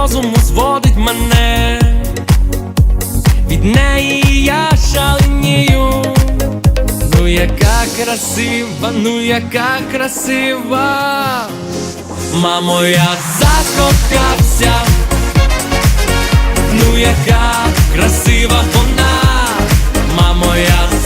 розуму зводить мене, від неї я шаленію. Ну яка красива, ну яка красива, мамо, я закохався, ну яка красива вона, мамо, я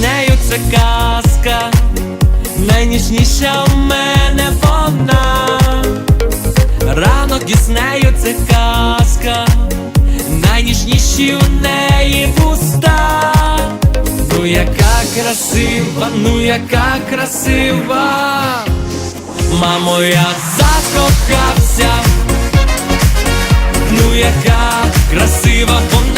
нею це казка, найніжніша в мене вона. Ранок із це казка, найніжніші у неї вуста. Ну яка красива, ну яка красива, мамо, я закохався, ну яка красива вона,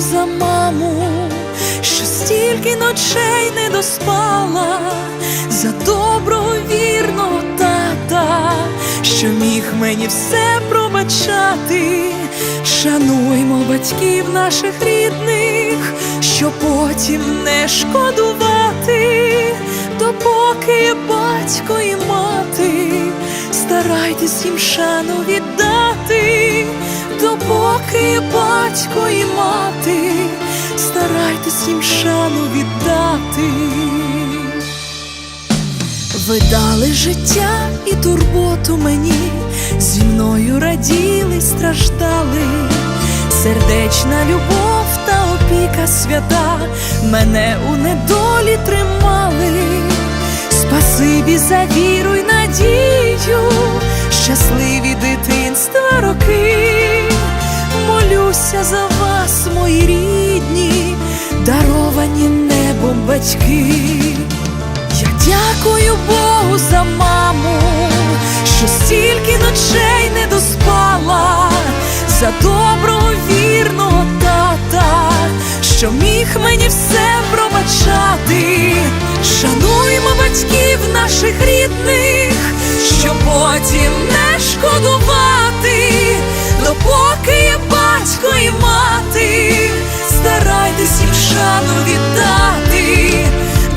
за маму, що стільки ночей не доспала, за доброго вірного тата, що міг мені все пробачати. Шануймо батьків наших рідних, що потім не шкодувати, допоки батько і мати, старайтесь їм шану віддати допоки є батько і мати, старайтесь їм шану віддати. Ви дали життя і турботу мені, зі мною раділи, страждали, сердечна любов та опіка свята мене у недолі тримали. Спасибі за віру й надію, щасливі дитинства роки, молюся за вас, мої. рідні, даровані небом батьки. Я дякую Богу за маму, що стільки ночей не доспала, за доброго вірного тата, що міг мені все пробачати. Шануймо батьків наших рідних, щоб потім не шкодувати, старайтесь їм шану віддати,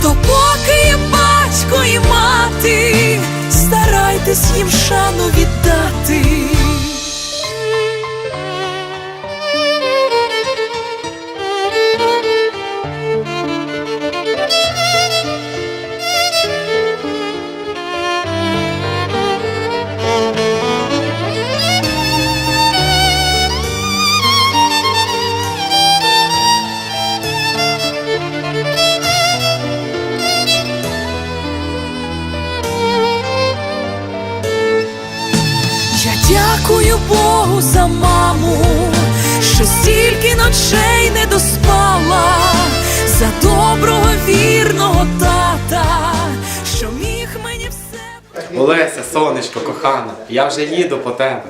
допоки є батько і мати, старайтесь їм шану віддати. Дякую Богу за маму, що стільки ночей не доспала, за доброго вірного тата, що міг мені все. Олеся, сонечко, кохана, я вже їду по тебе.